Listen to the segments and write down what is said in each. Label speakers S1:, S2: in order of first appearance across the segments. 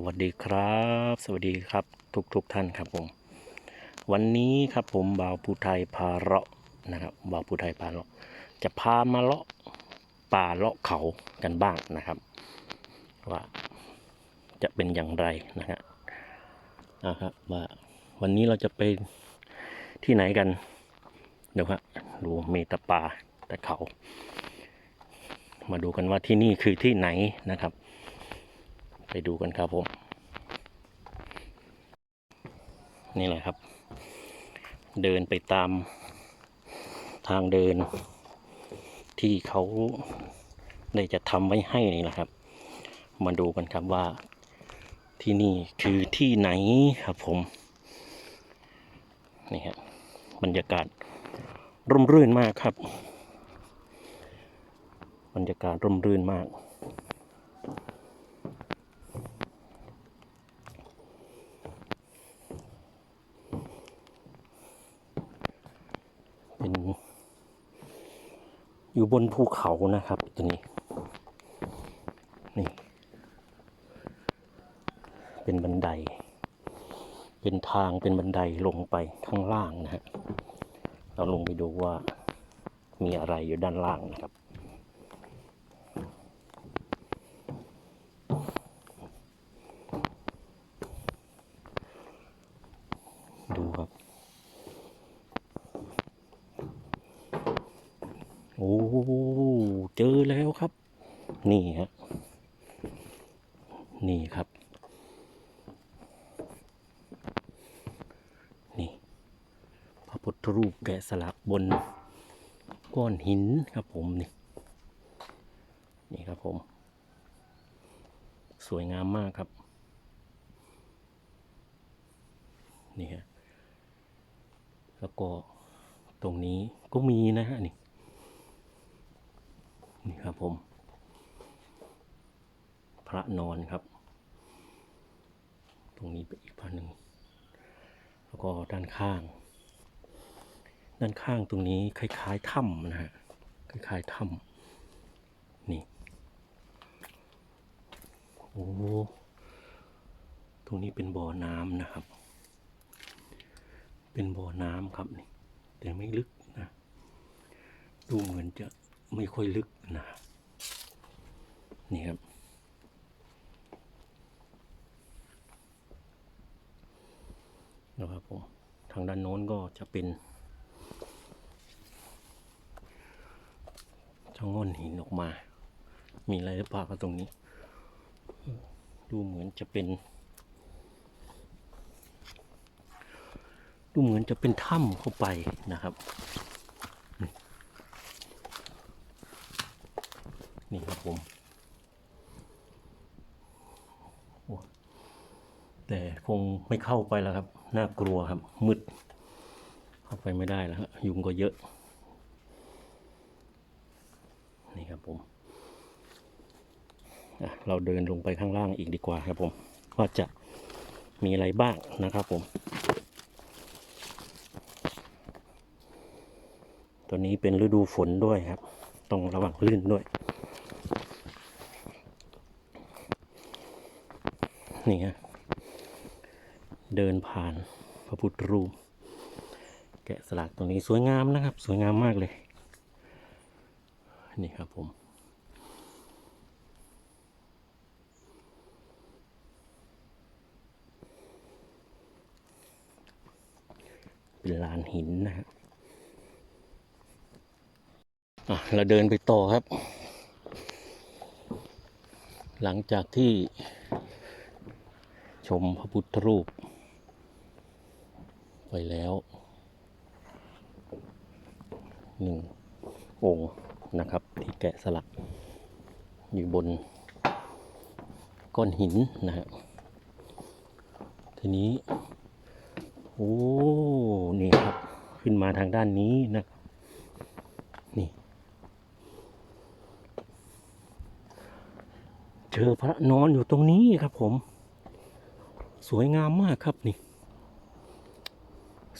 S1: สวัสดีครับ สวัสดีครับทุกทุกท่านครับผม วันนี้ครับผมบ่าวผู้ไทยพาเลาะนะครับบ่าวผู้ไทยพาเลาะ จะพามาเลาะป่าเลาะเขากันบ้างนะครับ ว่าจะเป็นอย่างไรนะฮะนะครับว่าวันนี้เราจะไปที่ไหนกันเดี๋ยวครับดูมีตะป่าแต่เขา มาดูกันว่าที่นี่คือที่ไหนนะครับ ไปดูกันครับผม นี่แหละครับ เดินไปตามทางเดิน ที่เขาได้จะทำไว้ให้นี่แหละครับ มาดูกันครับว่าที่นี่คือที่ไหนครับผมนี่ครับบรรยากาศร่มรื่นมากครับ บรรยากาศร่มรื่นมาก เป็น อยู่บนภูเขานะครับตัวนี้ นี่ เป็นบันได เป็นทางเป็นบันไดลงไปข้างล่างนะฮะ เราลงไปดูว่ามีอะไรอยู่ด้านล่างนะครับ ดูครับ โอ้ เจอแล้วครับ นี่ฮะ นี่ครับ นี่ พระพุทธรูปแกะสลักบนก้อนหินครับผมนี่ นี่ครับผม สวยงามมากครับ นี่ฮะแล้วก็ตรงนี้ก็มีนะฮะนี่ นี่ครับผม พระนอนครับ ตรงนี้เป็นอีกพระหนึ่ง แล้วก็ด้านข้าง ด้านข้างตรงนี้คล้ายๆถ้ำนะฮะ คล้ายๆถ้ำนี่ โอ้ตรงนี้เป็นบ่อน้ำนะครับ เป็นบ่อน้ำครับนี่แต่ไม่ลึกนะ ดูเหมือนจะไม่ค่อยลึกนะ นี่ครับ นะครับผม ทางด้านโน้นก็จะเป็นช่องง่อนหินออกมา มีอะไรหรือเปล่าครับตรงนี้ ดูเหมือนจะเป็น ดูเหมือนจะเป็นถ้ำเข้าไปนะครับ นี่ครับผมแต่คงไม่เข้าไปแล้วครับ น่ากลัวครับมืด เข้าไปไม่ได้แล้วฮะยุงก็เยอะ นี่ครับผมอะ เราเดินลงไปข้างล่างอีกดีกว่าครับผมว่าจะมีอะไรบ้างนะครับผม ตอนนี้เป็นฤดูฝนด้วยครับ ต้องระวังลื่นด้วย นี่ฮะเดินผ่านพระพุทธรูป แกะสลักตรงนี้สวยงามนะครับ สวยงามมากเลย นี่ครับผม เป็นลานหินนะฮะอะเราเดินไปต่อครับ หลังจากที่ชมพระพุทธรูป ไปแล้วหนึ่งองค์นะครับ ที่แกะสลัก อยู่บนก้อนหินนะฮะทีนี้ โอ้ นี่ครับ ขึ้นมาทางด้านนี้นะครับนี่เจอพระนอนอยู่ตรงนี้ครับผม สวยงามมากครับนี่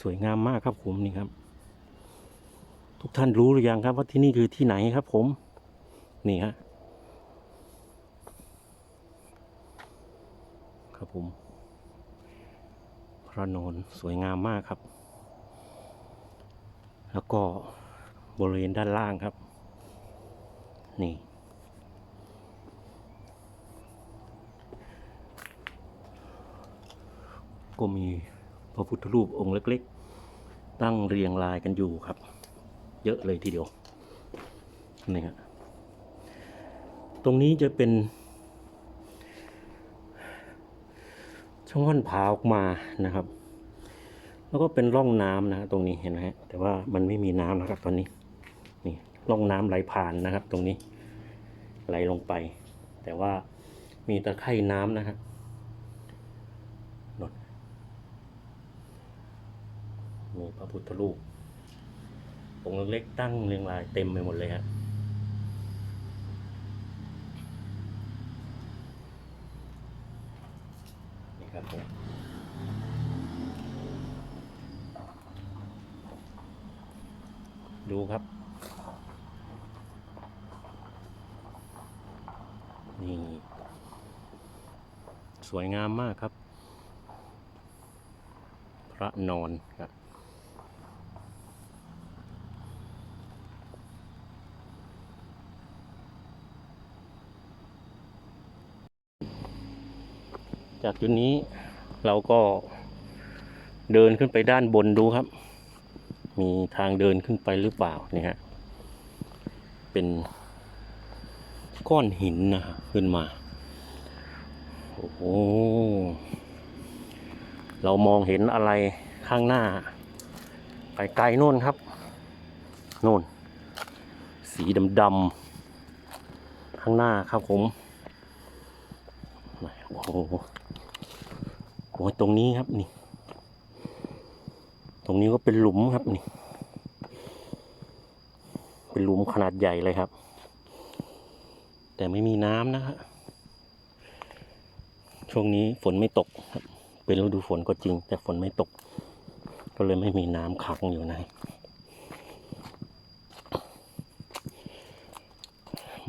S1: สวยงามมากครับผมนี่ครับ ทุกท่านรู้หรือยังครับว่าที่นี่คือที่ไหนครับผม นี่ฮะครับผม ระนอนสวยงามมากครับ แล้วก็บริเวณด้านล่างครับ นี่ ก็มีพระพุทธรูปองค์เล็กๆ ตั้งเรียงรายกันอยู่ครับ เยอะเลยทีเดียวนี่ครับตรงนี้จะเป็น ช่องว่านผาออกมานะครับ แล้วก็เป็นร่องน้ำนะฮะตรงนี้เห็นไหมฮะแต่ว่ามันไม่มีน้ำนะครับ ตอนนี้นี่ร่องน้ำไหลผ่านนะครับ ตรงนี้ไหลลงไป แต่ว่ามีตะไคร่น้ำนะครับนนมีพระพุทธรูปองค์เล็กๆตั้งเรียงรายเต็มไปหมดเลยครับนี่ครับผม ดูครับ นี่ สวยงามมากครับ พระนอนครับ จากจุดนี้เราก็เดินขึ้นไปด้านบนดูครับ มีทางเดินขึ้นไปหรือเปล่านี่ฮะเป็นก้อนหินนะขึ้นมา โอ้โห เรามองเห็นอะไรข้างหน้า ไปไกลโน่นครับ โน่น สีดำๆข้างหน้าครับผม โอ้โห โอ้ยตรงนี้ครับนี่ ตรงนี้ก็เป็นหลุมครับนี่ เป็นหลุมขนาดใหญ่เลยครับ แต่ไม่มีน้ำนะฮะช่วงนี้ฝนไม่ตกครับ เป็นฤดูฝนก็จริง แต่ฝนไม่ตก ก็เลยไม่มีน้ำขังอยู่นะ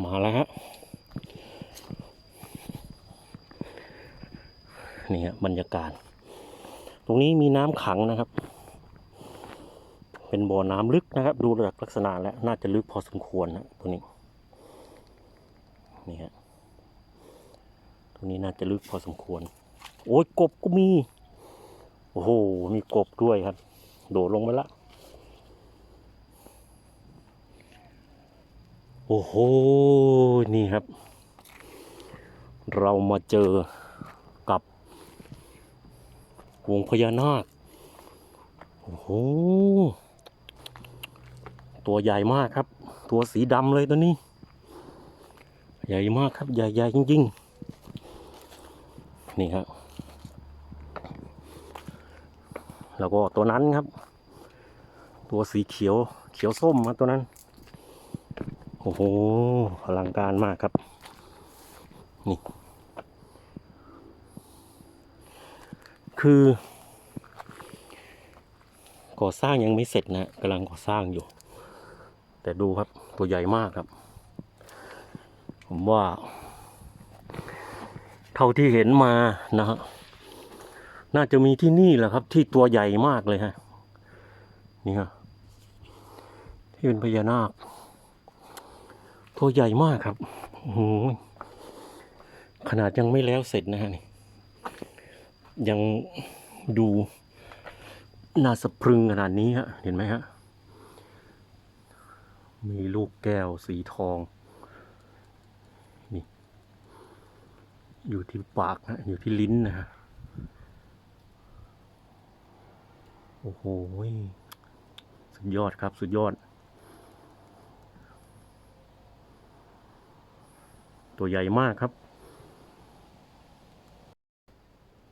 S1: มาแล้วฮะ นี่ฮะบรรยากาศ ตรงนี้มีน้ำขังนะครับ เป็นบ่อน้ำลึกนะครับ ดูจากลักษณะแล้วน่าจะลึกพอสมควรนะตรงนี้นี่ฮะตรงนี้น่าจะลึกพอสมควร โอ้ยกบก็มี โอ้โหมีกบด้วยครับ โดดลงไปละโอ้โห นี่ครับ เรามาเจอ วงพญานาค โอ้โห ตัวใหญ่มากครับ ตัวสีดำเลยตัวนี้ ใหญ่มากครับ ใหญ่ๆจริงๆ นี่ครับ แล้วก็ตัวนั้นครับ ตัวสีเขียว เขียวส้มครับตัวนั้น โอ้โหอลังการมากครับ นี่ คือ ก่อสร้างยังไม่เสร็จนะกำลังก่อสร้างอยู่ แต่ดูครับตัวใหญ่มากครับ ผมว่า เท่าที่เห็นมานะฮะน่าจะมีที่นี่แหละครับ ที่ตัวใหญ่มากเลยฮะนี่ฮะที่เป็นพญานาค ตัวใหญ่มากครับโอ้โหขนาดยังไม่แล้วเสร็จนะฮะนี่ ยังดูน่าสะพรึงขนาดนี้ฮะ เห็นไหมฮะ มีลูกแก้วสีทอง นี่ อยู่ที่ปากนะ อยู่ที่ลิ้นนะฮะ โอ้โห สุดยอดครับ สุดยอด ตัวใหญ่มากครับ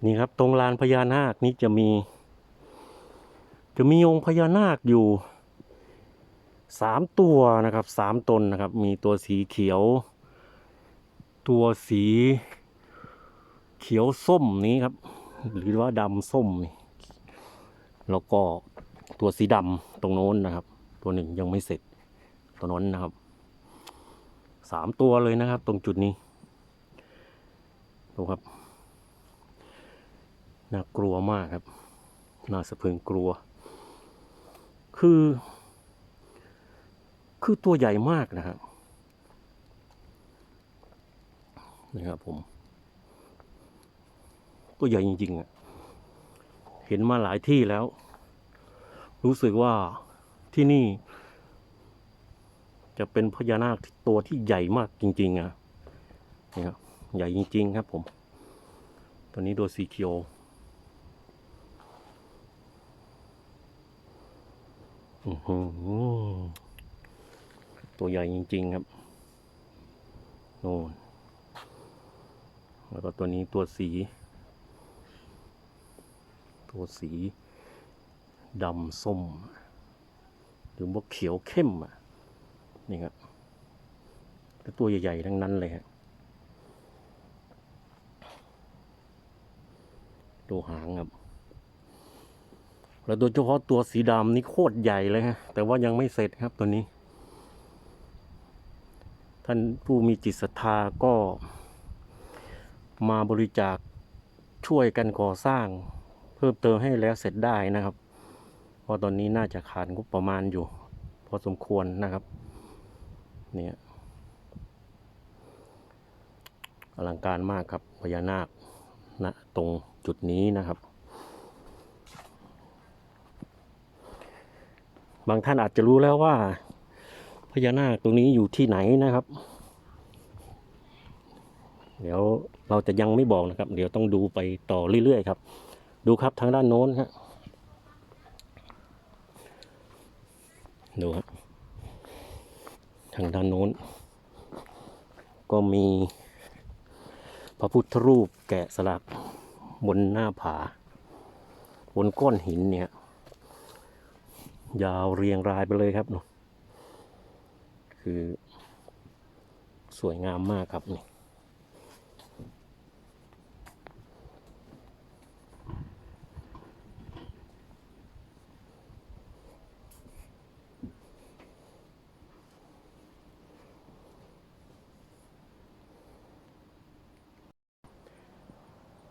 S1: นี่ครับ ตรงลานพญานาคนี้จะมี จะมีองค์พญานาคอยู่สามตัวนะครับสามตนนะครับ มีตัวสีเขียว ตัวสีเขียวส้มนี้ครับ หรือว่าดำส้มนี่แล้วก็ตัวสีดำตรงโน้นนะครับ ตัวหนึ่งยังไม่เสร็จตัวนั้นนะครับสามตัวเลยนะครับ ตรงจุดนี้ดูครับ น่ากลัวมากครับ น่าสะพรึงกลัว คือ คือตัวใหญ่มากนะครับนี่ครับผม ตัวใหญ่จริงๆอะเห็นมาหลายที่แล้ว รู้สึกว่าที่นี่ จะเป็นพญานาคตัวที่ใหญ่มากจริง ๆ อะนี่ครับใหญ่จริง ๆ ครับผม ตัวนี้ตัวสีเขียว อื้อหือ ตัวใหญ่จริง ๆ ครับโน่นแล้วก็ตัวนี้ตัวสี ตัวสีดำส้ม หรือว่าเขียวเข้มอะ นี่ครับแต่ตัวใหญ่ ๆ ทั้งนั้นเลยฮะดูหางครับ แล้วโดยเฉพาะตัวสีดำนี่โคตรใหญ่เลยฮะ แต่ว่ายังไม่เสร็จครับตัวนี้ ท่านผู้มีจิตศรัทธาก็มาบริจาคช่วยกันก่อสร้าง เพิ่มเติมให้แล้วเสร็จได้นะครับ เพราะตอนนี้น่าจะขาดงบประมาณอยู่ พอสมควรนะครับ เนี่ยอลังการมากครับพญานาคณนะตรงจุดนี้นะครับ บางท่านอาจจะรู้แล้วว่าพญานาคตรงนี้อยู่ที่ไหนนะครับ เดี๋ยวเราจะยังไม่บอกนะครับ เดี๋ยวต้องดูไปต่อเรื่อยๆครับ ดูครับทางด้านโน้นครับดูครับทางด้านโน้น ก็มี พระพุทธรูปแกะสลักบนหน้าผา บนก้อนหินเนี่ย ยาวเรียงรายไปเลยครับนู่นคือ สวยงามมากครับนี่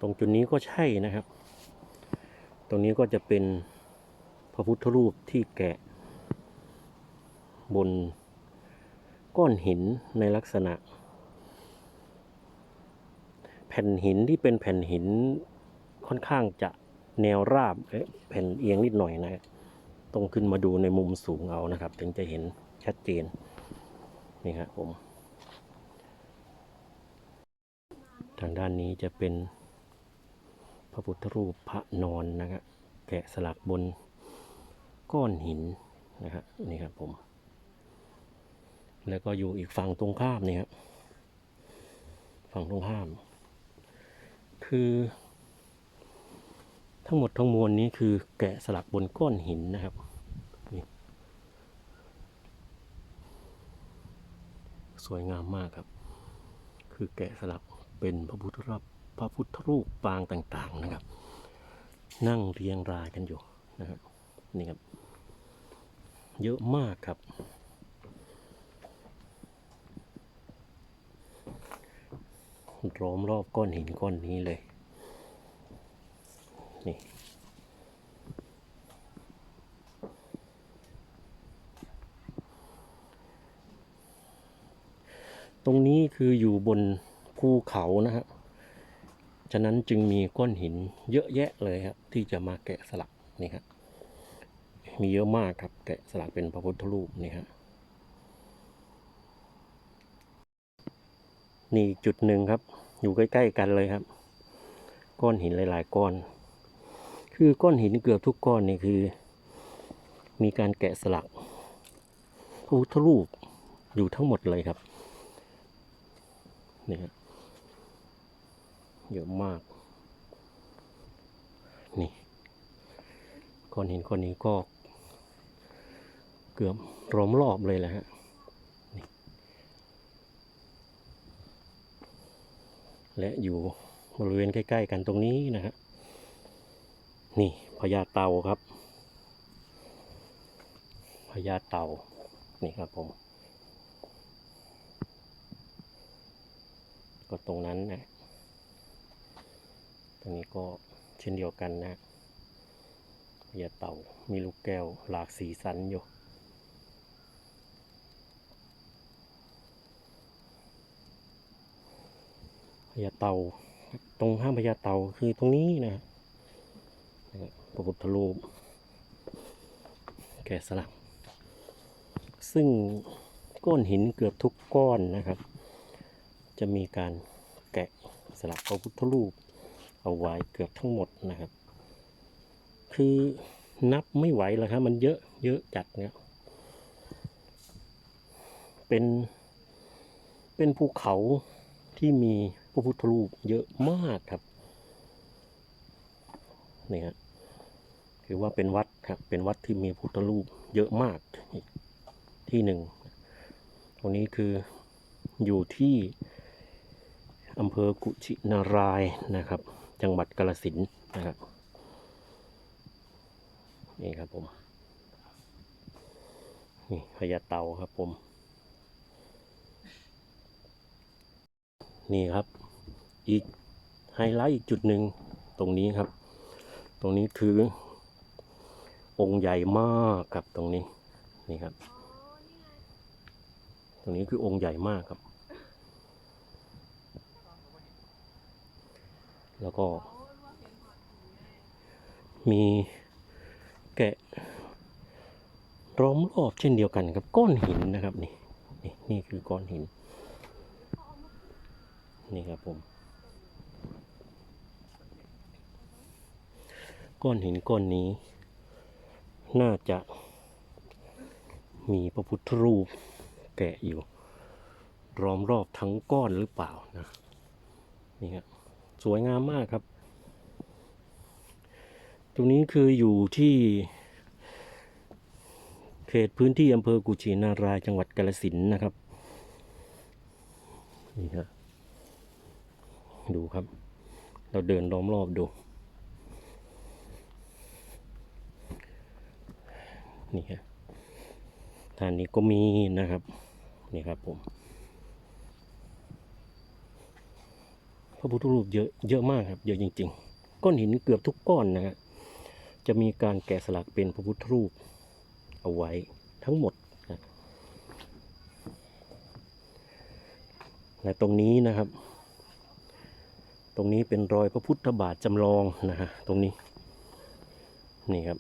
S1: ตรงจุดนี้ก็ใช่นะครับ ตรงนี้ก็จะเป็น พระพุทธรูปที่แกะ บนก้อนหินในลักษณะ แผ่นหินที่เป็นแผ่นหินค่อนข้างจะแนวราบแผ่นเอียงนิดหน่อยนะต้องขึ้นมาดูในมุมสูงเอานะครับ ถึงจะเห็นชัดเจนนี่ครับผม ทางด้านนี้จะเป็นพระพุทธรูปพระนอนนะครับแกะสลักบน ก้อนหินนะครับนี่ครับผม แล้วก็อยู่อีกฝั่งตรงข้ามนี่ครับฝั่งตรงข้าม คือ ทั้งหมดทั้งมวลนี้คือแกะสลักบนก้อนหินนะครับสวยงามมากครับ คือแกะสลักเป็นพระพุทธรูปพระพุทธรูปปางต่างๆนะครับ นั่งเรียงรายกันอยู่นะครับ นี่ครับ เยอะมากครับล้อมรอบก้อนหินก้อนนี้เลย นี่ตรงนี้คืออยู่บนภูเขานะครับฉะนั้นจึงมีก้อนหินเยอะแยะเลยครับที่จะมาแกะสลักนี่ครับ มีเยอะมากครับ แกะสลักเป็นพระพุทธรูปนี่ครับนี่จุดหนึ่งครับ อยู่ใกล้ ๆ กันเลยครับ ก้อนหินหลาย ๆ ก้อน คือก้อนหินเกือบทุกก้อนนี่คือ มีการแกะสลักพระพุทธรูปอยู่ทั้งหมดเลยครับนี่ครับเยอะมาก นี่ก้อนหินก้อนนี้ก็ เกือบล้อมรอบเลยแหละฮะและอยู่บริเวณใกล้ ๆ กันตรงนี้นะฮะนี่พญาเต่าครับพญาเต่านี่ครับผม ก็ตรงนั้นนะตรงนี้ก็เชช่นเดียวกันนะฮะพญาเต่ามีลูกแก้วหลากสีสันอยู่ ญาเตาตรงห้ามพญาเตาคือตรงนี้นะครับพระพุทธรูปแกะสลัก ซึ่งก้อนหินเกือบทุกก้อนนะครับ จะมีการแกะสลักพระพุทธรูป เอาไว้เกือบทั้งหมดนะครับ คือนับไม่ไหวแล้วครับ มันเยอะเยอะจัดเนี่ยเป็นเป็นภูเขาที่มี ระพุทธรูปเยอะมากครับนี่ฮะถือว่าเป็นวัดครับเป็นวัดที่มีพุทธรูปเยอะมากที่หนึ่งตรงนี้คืออยู่ที่อำเภอกุชินารายนะครับ จังหวัดกาฬสินนะครับนี่ครับผมนี่พญาเต่าครับผม นี่ครับ อีกไฮไลท์อีกจุดหนึ่งตรงนี้ครับ ตรงนี้คือ องค์ใหญ่มากครับตรงนี้นี่ครับ ตรงนี้คือองค์ใหญ่มากครับ แล้วก็ มีแกะล้อมรอบเช่นเดียวกันกับก้อนหินนะครับนี่นี่นี่คือก้อนหิน นี่ครับผม ก้อนหินก้อนนี้ น่าจะมีพระพุทธรูปแกะอยู่ล้อมรอบทั้งก้อนหรือเปล่านะนี่ครับสวยงามมากครับ ตรงนี้คืออยู่ที่ เขตพื้นที่อำเภอกุชินารายจังหวัดกาฬสินนะครับนี่ครับดูครับ เราเดินล้อมรอบดู นี่ฮะทางนี้ก็มีนะครับ นี่ครับผม พระพุทธรูปเยอะเยอะมากครับ เยอะจริง ๆ ก้อนหินเกือบทุกก้อนนะฮะ จะมีการแกะสลักเป็นพระพุทธรูปเอาไว้ทั้งหมดนะและตรงนี้นะครับ ตรงนี้เป็นรอยพระพุทธบาทจำลองนะฮะ ตรงนี้ นี่ครับ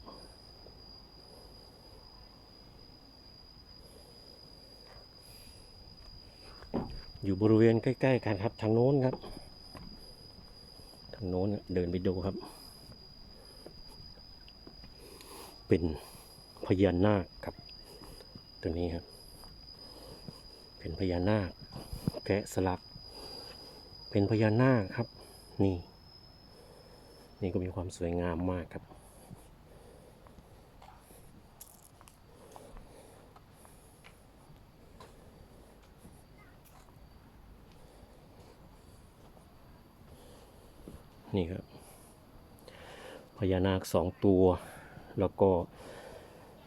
S1: อยู่บริเวณใกล้ ๆ กันครับ ทางโน้นครับ ทางโน้นเดินไปดูครับ เป็นพญานาคครับ ตัวนี้ครับ เป็นพญานาค แกะสลัก เป็นพญานาคครับ นี่ นี่ก็มีความสวยงามมากครับ นี่ครับพญานาคสองตัว แล้วก็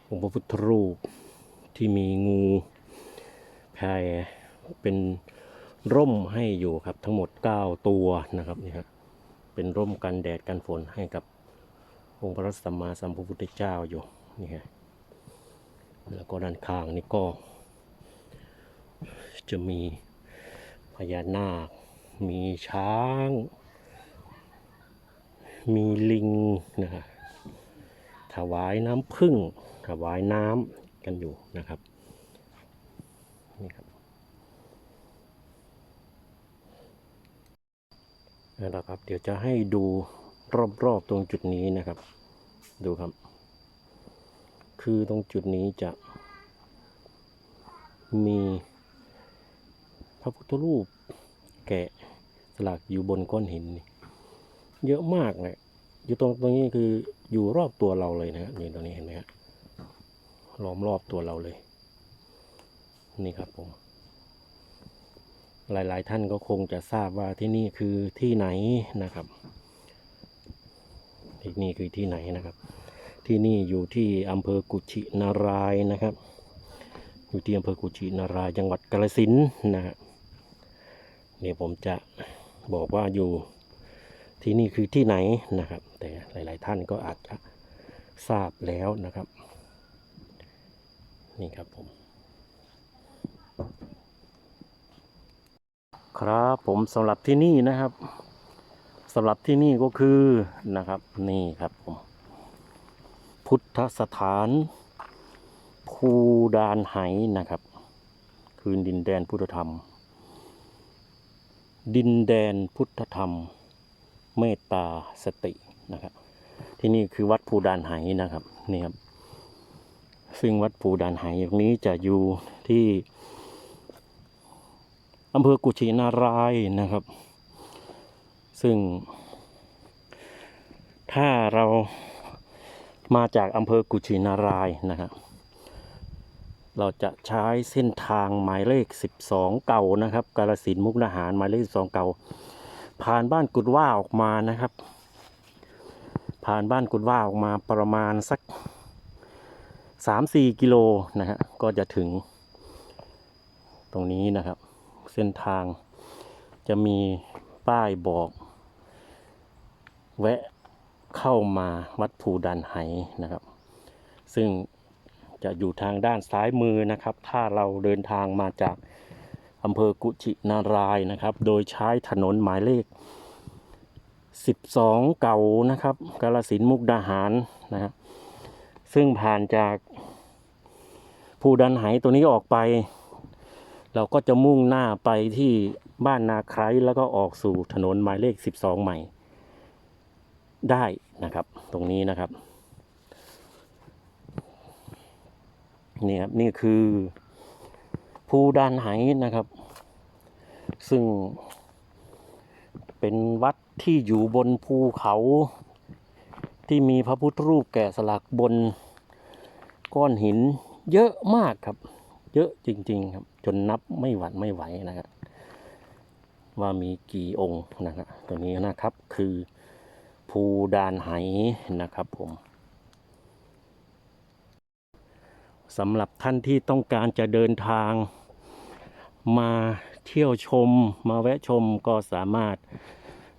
S1: องค์พระพุทธรูปที่มีงูแพรเป็นร่มให้อยู่ครับทั้งหมด 9 ตัวนะครับนี่ครับเป็นร่มกันแดดกันฝนให้กับองค์พระสัมมาสัมพุทธเจ้าอยู่นี่ฮะแล้วก็ด้านข้างนี่ก็ จะมีพญานาค มีช้าง มีลิงนะฮะถวายน้ำพึ่งถวายน้ำกันอยู่นะครับนี่ครับนั่นแหละครับ เดี๋ยวจะให้ดูรอบๆตรงจุดนี้นะครับ ดูครับ คือตรงจุดนี้จะมีพระพุทธรูปแกะสลักอยู่บนก้อนหินนี่ เยอะมากเลยอยู่ตรงตรงนี้คืออยู่รอบตัวเราเลยนะฮะนี่ตรงนี้เห็นไหมฮะล้อมรอบตัวเราเลย นี่ครับผม หลายๆท่านก็คงจะทราบว่าที่นี่คือที่ไหนนะครับ ที่นี่คือที่ไหนนะครับ ที่นี่อยู่ที่อำเภอกุชินารายนะครับ อยู่ที่อำเภอกุชินารายจังหวัดกาฬสินธุ์นะฮะนี่ผมจะบอกว่าอยู่ ที่นี่คือที่ไหนนะครับ แต่หลาย ๆ ท่านก็อาจจะทราบแล้วนะครับ นี่ครับผมครับผมสำหรับที่นี่นะครับสำหรับที่นี่ก็คือนะครับนี่ครับผมพุทธสถานภูดานไหนะครับ คืนดินแดนพุทธธรรม ดินแดนพุทธธรรม เมตตาสตินะครับ ที่นี่คือวัดภูดานไหนะครับนี่ครับ ซึ่งวัดภูดานไหตรงนี้จะอยู่ที่อำเภอกุชินารายนะครับ ซึ่ง ถ้าเรามาจากอำเภอกุชินารายนะครับ เราจะใช้เส้นทางหมายเลข 12 เก่านะครับ กาลสินมุกดาหารหมายเลข 12 เก่า ผ่านบ้านกุดว่าออกมานะครับ ผ่านบ้านกุดว่าออกมาประมาณสัก3-4กิโลนะฮะก็จะถึง ตรงนี้นะครับ เส้นทางจะมีป้ายบอก แวะเข้ามาวัดภูดันไหนะครับ ซึ่งจะอยู่ทางด้านซ้ายมือนะครับ ถ้าเราเดินทางมาจาก อำเภอกุชินารายนะครับ โดยใช้ถนนหมายเลข 12 เก่านะครับกาลสินมุกดาหารนะครับซึ่งผ่านจากภูดันไหตัวนี้ออกไป เราก็จะมุ่งหน้าไปที่บ้านนาไคร้แล้วก็ออกสู่ถนนหมายเลข 12 ใหม่ ได้นะครับ ตรงนี้นะครับนี่ครับนี่คือ ภูดานไหนะครับ ซึ่งเป็นวัดที่อยู่บนภูเขาที่มีพระพุทธรูปแกะสลักบนก้อนหินเยอะมากครับ เยอะจริง ๆ ครับ จนนับไม่หวัดไม่ไหวนะครับว่ามีกี่องค์นะครับตัวนี้นะครับคือภูดานไหนะครับผมสำหรับท่านที่ต้องการจะเดินทาง มาเที่ยวชม มาแวะชมก็สามารถ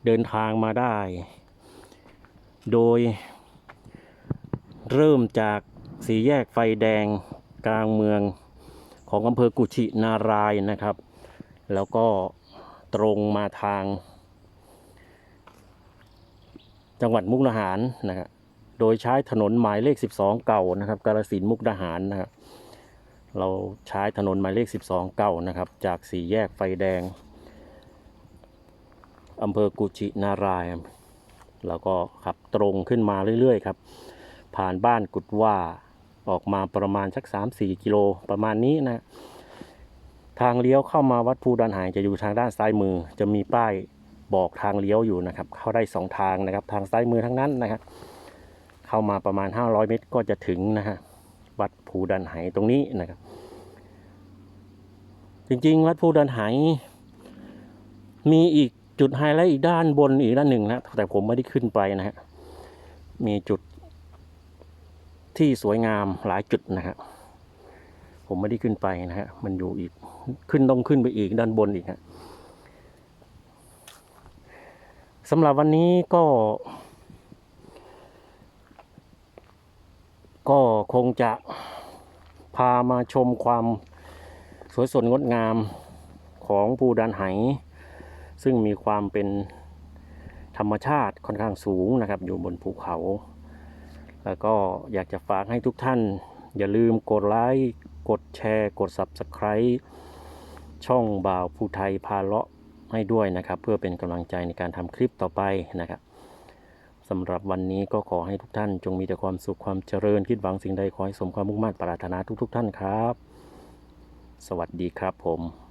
S1: เดินทางมาได้ โดย เริ่มจากสี่แยกไฟแดงกลางเมืองของอำเภอกุชินารายนะครับ แล้วก็ตรงมาทาง จังหวัดมุกดาหารนะครับโดยใช้ถนนหมายเลข 12 เก่านะครับกาลสินมุกดาหารนะครับ เราใช้ถนนหมายเลข 12 เก่านะครับ จากสี่แยกไฟแดงอำเภอกุชินารายณ์แล้วก็ขับตรงขึ้นมาเรื่อยๆครับ ผ่านบ้านกุดว่าออกมาประมาณสัก 3-4 กิโลประมาณนี้นะ ทางเลี้ยวเข้ามาวัดภูดานหายจะอยู่ทางด้านซ้ายมือ จะมีป้ายบอกทางเลี้ยวอยู่นะครับ เข้าได้สองทางนะครับ ทางซ้ายมือทั้งนั้นนะครับ เข้ามาประมาณ 500 เมตรก็จะถึงนะฮะ วัดภูดันไหตรงนี้นะครับ จริงๆ วัดภูดันไห มีอีกจุดไฮไลท์อีกด้านบนอีกด้านหนึ่งนะแต่ผมไม่ได้ขึ้นไปนะฮะมีจุดที่สวยงามหลายจุดนะฮะผมไม่ได้ขึ้นไปนะฮะมันอยู่อีกขึ้นต้องขึ้นไปอีกด้านบนอีกฮะสำหรับวันนี้ก็ ก็คงจะพามาชมความสวยสดงดงามของภูดานไห ซึ่งมีความเป็นธรรมชาติค่อนข้างสูงนะครับ อยู่บนภูเขา แล้วก็อยากจะฝากให้ทุกท่าน อย่าลืมกดไลค์กดแชร์ กด Subscribe ช่องบ่าวภูไทยพาเลาะให้ด้วยนะครับ เพื่อเป็นกำลังใจในการทำคลิปต่อไปนะครับ สำหรับวันนี้ก็ขอให้ทุกท่าน จงมีแต่ความสุขความเจริญคิดหวังสิ่งใดขอให้สมความมุ่งมั่นปรารถนาทุกๆท่านครับ สวัสดีครับผม